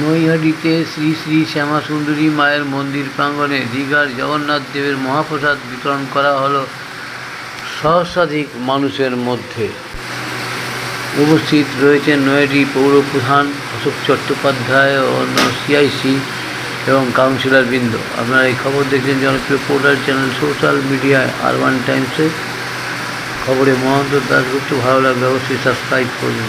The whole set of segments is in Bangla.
নৈহাটিতে শ্রী শ্রী শ্যামাসুন্দরী মায়ের মন্দির প্রাঙ্গণে দীঘার জগন্নাথ দেবের মহাপ্রসাদ বিতরণ করা হলো সহস্রাধিক মানুষের মধ্যে। উপস্থিত রয়েছেন নৈহাটি পৌর প্রধান অশোক চট্টোপাধ্যায় ও অন্য সিআইসি এবং কাউন্সিলর বৃন্দ। আপনারা এই খবর দেখছেন জনপ্রিয় পোর্টাল চ্যানেল সোশ্যাল মিডিয়ায় আর ওয়ান টাইমসে খবরে মহন্ত দাসগুপ্ত ভালো লাগলে অবশ্যই সাবস্ক্রাইব করুন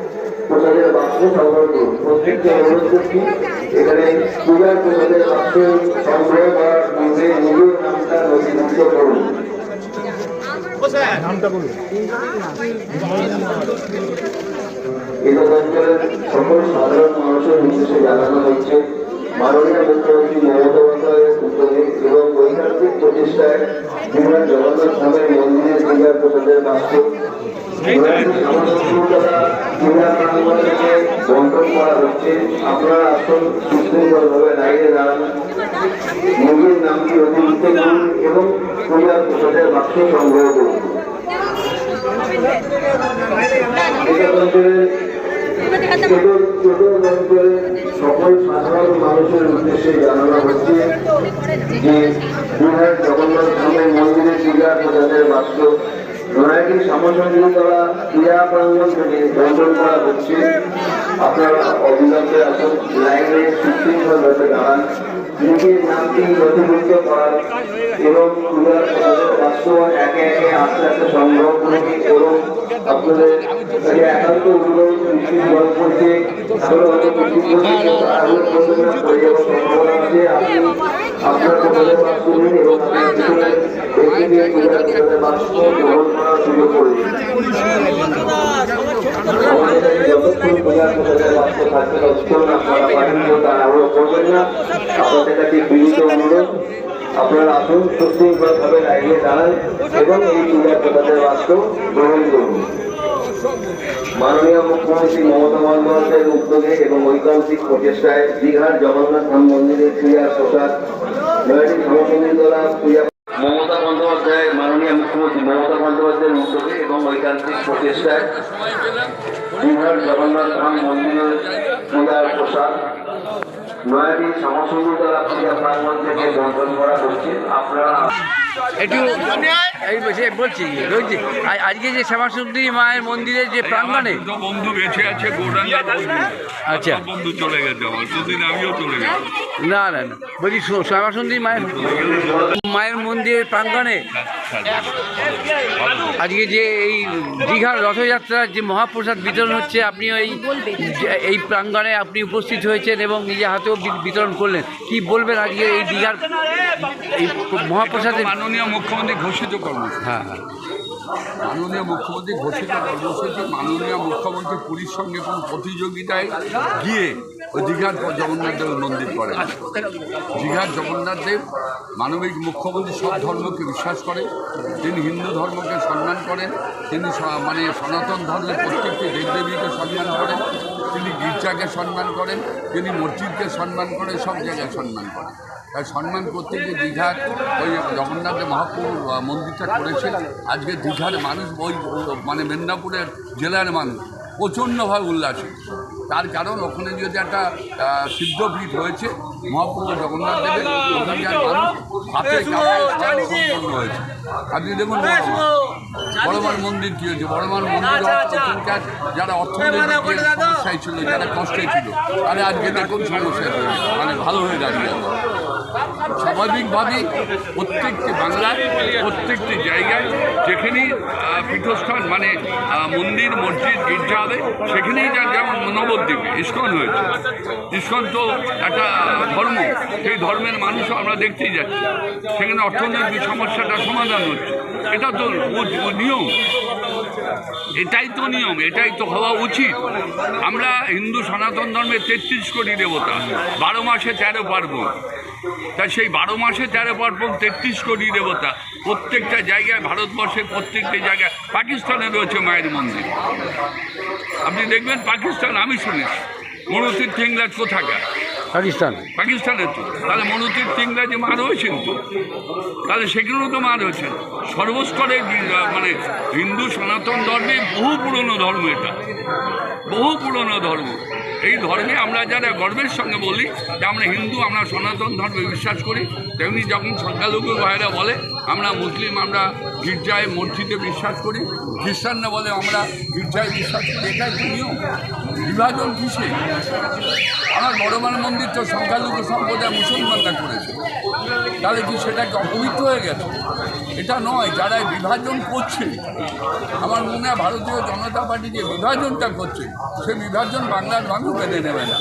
প্রসাদের বাক্স সংগ্রহ করুন। প্রত্যেককে অনুরোধ করছি এখানে পূজার প্রসাদের বাক্স সংগ্রহ করার পূর্বে নিজের নামটা নথিভুক্ত করুন। এলাকা অঞ্চলের সকল সাধারণ মানুষের উদ্দেশ্যে জানানো হচ্ছে মাননীয় মুখ্যমন্ত্রী মমতা বন্দ্যোপাধ্যায়ের উদ্যোগে এবং ঐকান্তিক প্রচেষ্টায় বিমান জগন্নাথ ধামের মন্দিরের পূজার প্রসাদের বাক্স বন্টন করা আপনারা আসুন সুশৃঙ্খলভাবে লাইনে দাঁড়ান নিজের নামটি করুন এবং পূজার প্রসাদের বাক্স সংগ্রহ করুন সকল সাধারণ মানুষের উদ্দেশ্যে জানানো হচ্ছে জগন্নাথ ধামের মন্দিরে পূজা প্রদানের বাক্স নয়াটি সমসংগীতলা ক্রীড়া প্রাঙ্গণ থেকে বন্টন করা হচ্ছে। আপনারা অবিলম্বে আসুন, লাইনে সুশৃঙ্খলভাবে দাঁড়ান। নিজের নামটি নথিভুক্ত করার এবং পূজার বাক্স একে একে আস্তে আস্তে সংগ্রহ করুন। এবং আপনাদের একান্ত অনুরোধ জল পড়ছে তাহলে হয়তো বৃষ্টি পড়ছে তাড়াহুড়ো করবেন না যাওয়ার সম্ভাবনা আছে আপনি আপনার বাক্স নিন এবং ব্যক্তিকে পূজার করার আপনারা করবেন না আপনাদের কাছে দাঁড়ান এবং এই পূজার প্রসাদের বাক্স গ্রহণ করুন। মাননীয় মুখ্যমন্ত্রী মমতা বন্দ্যোপাধ্যায়ের উদ্যোগে এবং ঐকান্তিক প্রচেষ্টায় দীঘার জগন্নাথ ধাম মন্দিরের পূজার প্রসাদ নয়াটি সমসংগীতলা পূজা মমতা বন্দ্যোপাধ্যায় মাননীয় মুখ্যমন্ত্রী মমতা বন্দ্যোপাধ্যায়ের উদ্যোগে এবং ঐকান্তিক প্রচেষ্টায় বিহার জগন্নাথ ধাম মন্দিরের পূজার প্রসাদ নয়াটি সমসংগীতলা পূজা প্রাঙ্গণ থেকে বন্টন করা হচ্ছে। আপনারা একটু বলছি বলছি আজকে যে শ্যামাসুন্দরী মায়ের মন্দিরের যে প্রাঙ্গণে বন্ধু বেঁচে আছে আচ্ছা। বন্ধু চলে গেছে আমার দুদিন আমিও চলে গেছি না না না বলছি শ্য- শ্যামাসুন্দরী মায়ের মায়ের মন্দিরের প্রাঙ্গণে আজকে যে এই দীঘার রথযাত্রার যে মহাপ্রসাদ বিতরণ হচ্ছে আপনি এই এই প্রাঙ্গণে আপনি উপস্থিত হয়েছেন এবং নিজে হাতেও বিতরণ করলেন। কি বলবেন আজকে এই দীঘার এই মহাপ্রসাদের মাননীয় মুখ্যমন্ত্রী ঘোষিত কর্মসূচি। হ্যাঁ হ্যাঁ। মাননীয় মুখ্যমন্ত্রী ঘোষিত কর্মসূচি মাননীয় মুখ্যমন্ত্রী পুরীর সঙ্গে কোন প্রতিযোগিতায় গিয়ে ওই দীঘার জগন্নাথ দেবের মন্দির করেন দীঘার জগন্নাথ দেব মানবিক মুখ্যমন্ত্রী সব ধর্মকে বিশ্বাস করেন। তিনি হিন্দু ধর্মকে সম্মান করেন। তিনি মানে সনাতন ধর্মের প্রত্যেকটি দেবদেবীকে সম্মান করেন। তিনি গির্জাকে সম্মান করেন। তিনি মসজিদকে সম্মান করেন। সব জায়গায় সম্মান করেন। তাই সম্মান করতে গিয়ে দীঘার ওই জগন্নাথ মহাপুর মন্দিরটা করেছেন। আজকে দীঘার মানুষ ওই মানে মেদিনীপুরের জেলার মানুষ প্রচণ্ডভাবে উল্লাসিত তার কারণ ওখানে যদি একটা সিদ্ধপীঠ হয়েছে মহাপ্রভু জগন্নাথ দেবের ওখানকার মানুষ হাতে সম্পন্ন হয়েছে। আপনি দেখুন বড়মার মন্দির কী হয়েছে? বড়মার মন্দির ওখানকার যারা অর্থনৈতিক সমস্যায় ছিল যারা কষ্টে ছিল তারা আজকে দেখুন সমস্যায় হয়ে মানে ভালো হয়ে দাঁড়িয়ে স্বাভাবিকভাবেই প্রত্যেকটি বাংলার, প্রত্যেকটি জায়গায় যেখানেই পীঠস্থান মানে মন্দির, মসজিদ গির্জা হবে সেখানেই যা যেমন নবদ্বীপে, ইস্কন হয়েছে। ইস্কন তো একটা ধর্ম, সেই ধর্মের মানুষও আমরা দেখতেই যাচ্ছি। সেখানে অর্থনৈতিক সমস্যাটা সমাধান হচ্ছে। এটা তো নিয়ম। এটাই তো নিয়ম, এটাই তো হওয়া উচিত। আমরা হিন্দু সনাতন ধর্মের তেত্রিশ কোটি দেবতা, বারো মাসে তেরো পার্বণ। তা সেই বারো মাসে তেরো পার্বণ তেত্রিশ কোটি দেবতা প্রত্যেকটা জায়গায় ভারতবর্ষের প্রত্যেকটা জায়গায়, পাকিস্তানে রয়েছে মায়ের মন্দির। আপনি দেখবেন পাকিস্তান, আমি শুনেছি। মনুতীর থিংরাজ কোথাকার? পাকিস্তান। পাকিস্তানের তো। তাহলে মনুতীর যে মার হয়েছেন তো, তাহলে সেগুলো তো মার রয়েছেন সর্বস্তরের বি- মানে হিন্দু সনাতন ধর্মে বহু পুরনো ধর্ম এটা। বহু পুরনো ধর্ম। এই ধর্মে আমরা যারা গর্বের সঙ্গে বলি, যে আমরা হিন্দু, আমরা সনাতন ধর্মে বিশ্বাস করি, তেমনি যখন সংখ্যালঘু ভাইরা বলে, আমরা মুসলিম, আমরা গির্জায় মসজিদে বিশ্বাস করি খ্রিস্টানরা বলে আমরা গির্জায় বিশ্বাস করি এটাই তো নিয়ম। বিভাজন কিসে? আমার বড়মান মন্দির তো সংখ্যালঘু সম্প্রদায় মুসলমানরা করেছে। তাহলে কি সেটা কি অপবিত্র হয়ে গেছে? এটা নয়, যারা বিভাজন করছে, আমার মনে হয় ভারতীয় জনতা পার্টি যে বিভাজনটা করছে, সে বিভাজন বাংলার মানুষ মেনে নেবে না।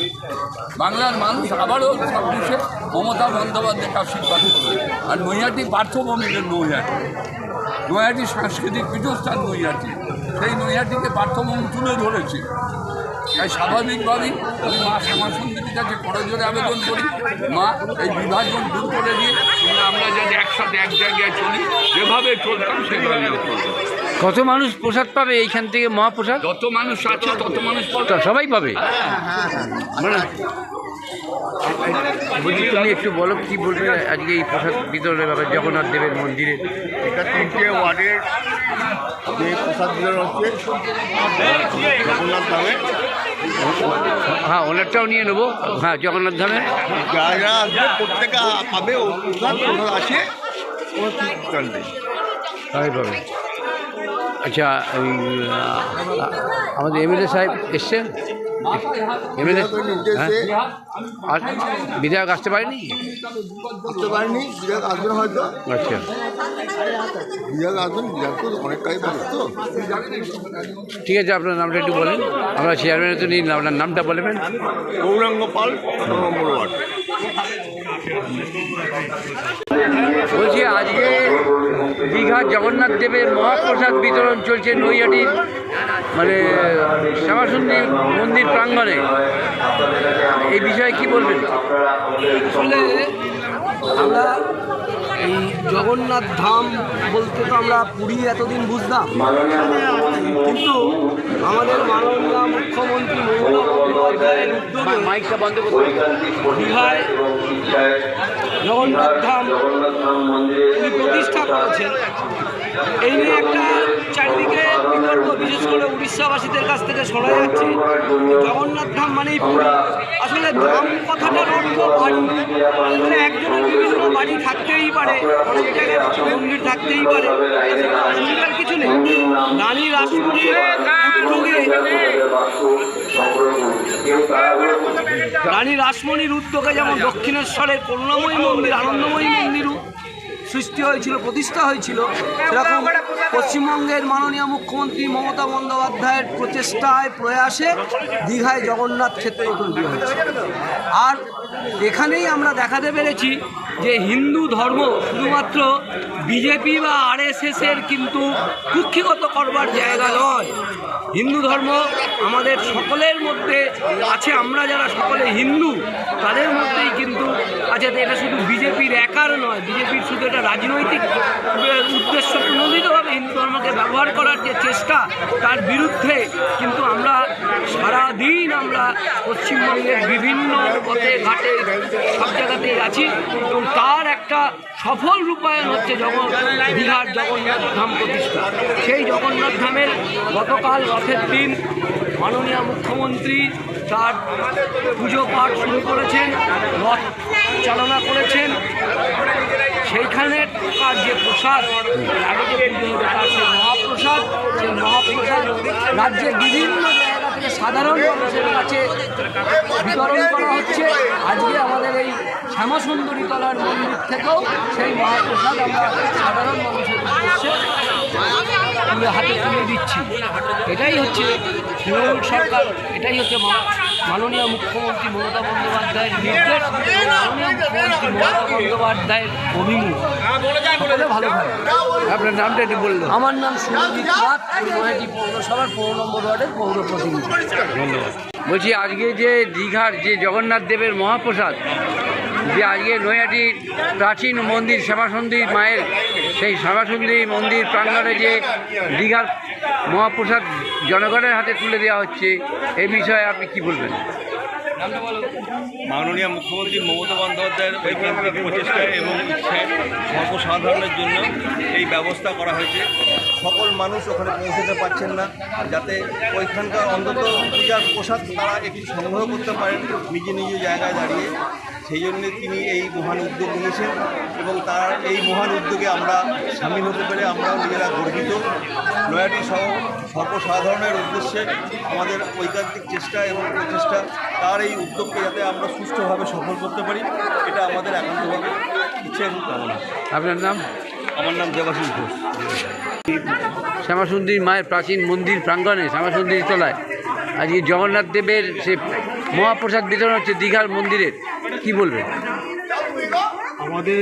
বাংলার মানুষ আবারও ছাব্বিশে মমতা বন্দ্যোপাধ্যায়কে আশীর্বাদ করবে। আর নৈহাটি পার্থভূমিকের নৈহাটি। নৈহাটি সাংস্কৃতিক পীঠস্থান নৈয়াটি সেই নৈহাটিকে পার্থমন তুলে ধরেছে। তাই স্বাভাবিকভাবেই আমি মা শ্যামা সুন্দরীর কাছে করজোরে আবেদন করি। মা, এই বিভাজন দূর করে দিয়ে আমরা যাতে একসাথে এক জায়গায় চলি, যেভাবে চলতাম সেভাবে চলতাম কত মানুষ প্রসাদ পাবে এইখান থেকে মহাপ্রসাদ? যত মানুষ আছে তত মানুষ সবাই পাবে? মানে বলছি তুমি একটু বলো কি বলবে আজকে এই প্রসাদ বিতরণের ব্যাপারে? জগন্নাথ দেবের মন্দিরে। এটা তিনটে ওয়ার্ডের যে প্রসাদ বিতরণ হচ্ছে জগন্নাথ ধামে। হ্যাঁ ওনারটাও নিয়ে নেব। হ্যাঁ জগন্নাথ ধামে। যারা যারা আসবে প্রত্যেকে পাবে ও প্রসাদ আছে সবাই পাবে। আচ্ছা ওই, আমাদের এমএলএ সাহেব এসছেন এমএলএ হ্যাঁ? আর বিধায়ক আসতে পারেনি? আসতে পারেনি বিরাট আসবেন হয়তো। আচ্ছা। বিরাট আসবেন বিরাট তো অনেক কাজ তো ঠিক আছে আপনার নামটা একটু বলেন। আমরা চেয়ারম্যানের তো নিই আপনার নামটা বলবেন গৌরাঙ্গ পাল নম্বর ওয়ার্ড। বলছি, আজকে দীঘার জগন্নাথ দেবের মহাপ্রসাদ বিতরণ চলছে নৈয়াটির মানে শ্যামাসুন্দর মন্দির প্রাঙ্গণে। এই বিষয়ে কি বলবেন? আমরা এই জগন্নাথ ধাম বলতে তো আমরা পুরী এতদিন বুঝতাম। কিন্তু আমাদের মাননীয় মুখ্যমন্ত্রী মমতা বন্দ্যোপাধ্যায়ের উদ্যোগে মাইকটা বন্ধ করতে দীঘায় জগন্নাথ ধাম প্রতিষ্ঠা করেছেন। এই নিয়ে একটা করে উড়িষ্যাবাসীদের কাছ থেকে শোনা যাচ্ছে। জগন্নাথ ধাম মানেই পুরী। আসলে ধাম কথাটার অর্থ বাড়ি মানে একজনের বিভিন্ন বাড়ি থাকতেই পারে, অনেক জায়গায় মন্দির থাকতেই পারে। অসুবিধার কিছু নেই। রাসমণির উদ্যোগে রানী রাসমণির উদ্যোগে যেমন দক্ষিণেশ্বরের করুণাময়ী মন্দির, আনন্দময়ী মন্দিরও সৃষ্টি হয়েছিল, প্রতিষ্ঠা হয়েছিল, সেরকম পশ্চিমবঙ্গের মাননীয় মুখ্যমন্ত্রী মমতা বন্দ্যোপাধ্যায়ের প্রচেষ্টায়, প্রয়াসে দীঘায় জগন্নাথ ক্ষেত্র তৈরি হয়েছে। আর এখানেই আমরা দেখাতে পেরেছি যে হিন্দু ধর্ম শুধুমাত্র বিজেপি বা আর আরএসএসের কিন্তু কুক্ষিগত করবার জায়গা নয়। হিন্দু ধর্ম আমাদের সকলের মধ্যে আছে, আমরা যারা সকলে হিন্দু, তাদের মধ্যেই কিন্তু আছে। এটা শুধু বিজেপির একার নয় বিজেপির শুধু এটা রাজনৈতিক উদ্দেশ্য, প্রণোদিতভাবে হিন্দু ধর্মকে ব্যবহার করার যে চেষ্টা, তার বিরুদ্ধে কিন্তু আমরা সারাদিন আমরা পশ্চিমবঙ্গের বিভিন্ন পথে, ঘাটে সব জায়গাতেই আছি এবং তার একটা সফল রূপায়ণ হচ্ছে দীঘার জগন্নাথ ধাম প্রতিষ্ঠা। সেই জগন্নাথ ধামের গতকাল রথের দিন মাননীয় মুখ্যমন্ত্রী তার পুজো পাঠ শুরু করেছেন, রথ চালনা করেছেন। সেইখানে তার যে প্রসাদ, আগে যে পুজো তার সেই মহাপ্রসাদ সেই মহাপ্রসাদ রাজ্যের বিভিন্ন সাধারণ মানুষের কাছে বিতরণ করা হচ্ছে। আজকে আমাদের এই শ্যামাসুন্দরী তলার মন্দির থেকেও সেই মহাপ্রসাদ আমরা তুলে হাতে তুলে দিচ্ছি। এটাই হচ্ছে তৃণমূল সরকার এটাই হচ্ছে মাননীয় মুখ্যমন্ত্রী মমতা বন্দ্যোপাধ্যায়ের নির্দেশ মাননীয় মুখ্যমন্ত্রী মমতা বন্দ্যোপাধ্যায়ের অভিমুখ। ভালো আপনার নামটা একটু বলল আমার নাম সুরজিৎ নাথ নয়াটি পৌরসভার পৌর নম্বর ওয়ার্ডের পৌর প্রতিনিধি ধন্যবাদ। বলছি আজকে যে দীঘার যে জগন্নাথ দেবের মহাপ্রসাদ যে আজকে নৈহাটির প্রাচীন মন্দির শ্যামাসুন্দরী মায়ের সেই শ্যামাসুন্দরী মন্দির প্রাঙ্গণে যে দীঘার মহাপ্রসাদ জনগণের হাতে তুলে দেওয়া হচ্ছে এই বিষয়ে আপনি কি বলবেন? মাননীয় মুখ্যমন্ত্রী মমতা বন্দ্যোপাধ্যায়ের ঐকান্তিক প্রচেষ্টা এবং ইচ্ছায় সর্বসাধারণের জন্য এই ব্যবস্থা করা হয়েছে। সকল মানুষ ওখানে পৌঁছতে পারছেন না। যাতে ওইখানকার অন্তত পূজার পোশাক তারা একটু সংগ্রহ করতে পারেন নিজ নিজ জায়গায় দাঁড়িয়ে। সেই জন্য তিনি এই মহান উদ্যোগ নিয়েছেন এবং তার এই মহান উদ্যোগে আমরা সামিল হতে পেরে আমরাও নিজেরা গর্বিত। নয়াটি সহ সর্বসাধারণের উদ্দেশ্যে আমাদের ঐকান্তিক চেষ্টা এবং প্রচেষ্টা তার এই উদ্যোগকে যাতে আমরা সুষ্ঠুভাবে সফল করতে পারি, এটা আমাদের একান্তভাবে ইচ্ছে এবং কামনা। আপনার নাম? আমার নাম দেবাশিস ঘোষ। শ্যামাসুন্দরী মায়ের প্রাচীন মন্দির প্রাঙ্গণে শ্যামাসুন্দরী তলায় আজকে জগন্নাথ দেবের সে মহাপ্রসাদ বিতরণ হচ্ছে দীঘার মন্দিরের কি বলবেন? আমাদের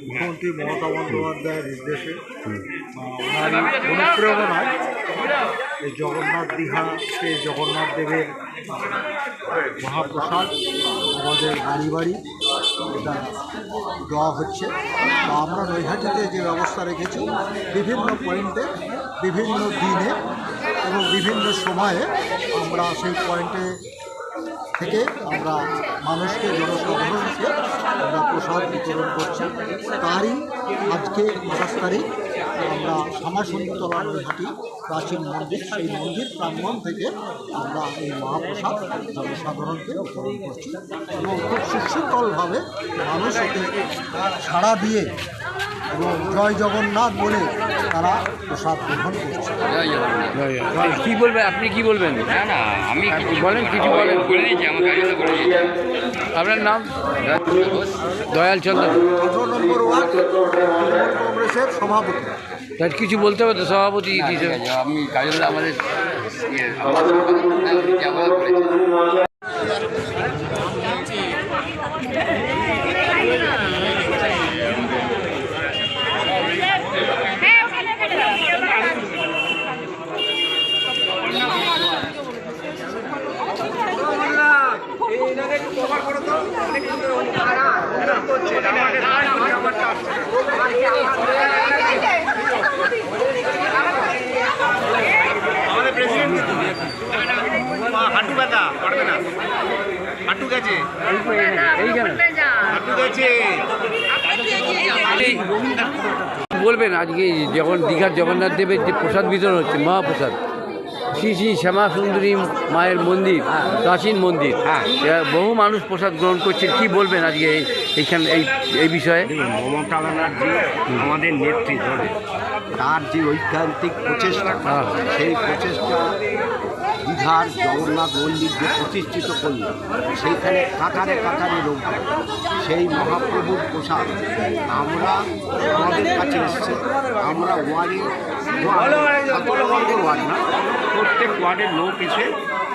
মুখ্যমন্ত্রী মমতা বন্দ্যোপাধ্যায়ের নির্দেশে অনুপ্রেরণায় এই জগন্নাথ দীঘা সেই জগন্নাথ দেবের মহাপ্রসাদ আমাদের বাড়ি বাড়ি এটা দেওয়া হচ্ছে। তো আমরা নৈহাটিতে যে ব্যবস্থা রেখেছি, বিভিন্ন পয়েন্টে, বিভিন্ন দিনে এবং বিভিন্ন সময়ে আমরা সেই পয়েন্টে থেকে আমরা মানুষকে, জনসাধারণকে আমরা প্রসাদ বিতরণ করছি। তারই আজকে পঁচাশ তারিখ। আমরা শ্যামাসুন্দরতলা নৈহাটি প্রাচীন মন্দির সেই মন্দির প্রাঙ্গণ থেকে আমরা এই মহাপ্রসাদ জনসাধারণকে বিতরণ করছি। এবং খুব সুশৃঙ্খলভাবে মানুষ এতে সাড়া দিয়ে এবং জয় জগন্নাথ বলে তারা প্রসাদ গ্রহণ করছে। কি বলবেন আপনি কি বলবেন? না না আমি বলেন কিছু বলেন। বলে দিয়েছি আমার আপনার নাম? দয়াল চন্দ্র। নম্বর ওয়ার্ড তৃণমূল কংগ্রেসের সভাপতি। তার কিছু বলতে হবে তো সভাপতি হিসেবে আমি কাজল আমাদের ইয়ে, আমাদের যাওয়া করেছি হাঁটু ব্যথা পারবে না হাঁটু গেছে এইখানে হাঁটু গেছে এই বলবেন আজকে যখন দীঘার জগন্নাথ দেবের যে প্রসাদ বিতরণ হচ্ছে মহাপ্রসাদ শ্রী শ্রী শ্যামা সুন্দরী মায়ের মন্দির প্রাচীন মন্দির এ, বহু মানুষ প্রসাদ গ্রহণ করছেন। কি বলবেন আজকে এই- এইখানে এই এই বিষয়ে? মমতা ব্যানার্জি আমাদের নেত্রী ধরে তার যে ঐকান্তিক প্রচেষ্টা হ্যাঁ। সেই প্রচেষ্টা দীঘার জগন্নাথ মন্দির যে প্রতিষ্ঠিত করল, সেইখানে কাতারে কাতারে লোক সেই মহাপ্রভুর প্রসাদ আমরা আমাদের কাছে এসছে। আমরা ওয়ার্ডে ওয়ার্ড না, প্রত্যেক ওয়ার্ডের লোক এসে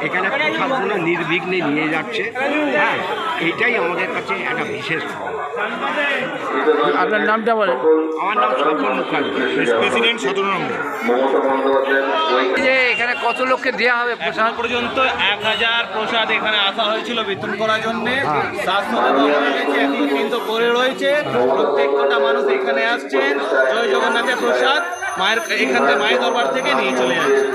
এখানে প্রসাদগুলো নির্বিঘ্নে নিয়ে যাচ্ছে। হ্যাঁ এইটাই আমাদের কাছে একটা বিশেষ। আপনার নামটা বলেন। আমার নাম মুখার্জি। প্রেসিডেন্ট সতেরো নম্বর। যে এখানে কত লোককে দেওয়া হবে? প্রসাদ পর্যন্ত এক হাজার প্রসাদ এখানে আসা হয়েছিল বিতরণ করার জন্য। সাতশো হয়ে এখনও কিন্তু পড়ে রয়েছে। প্রত্যেক কটা মানুষ এখানে আসছেন জয় জগন্নাথের প্রসাদ মায়ের এখান থেকে মায়ের দরবার থেকে নিয়ে চলে যাচ্ছে।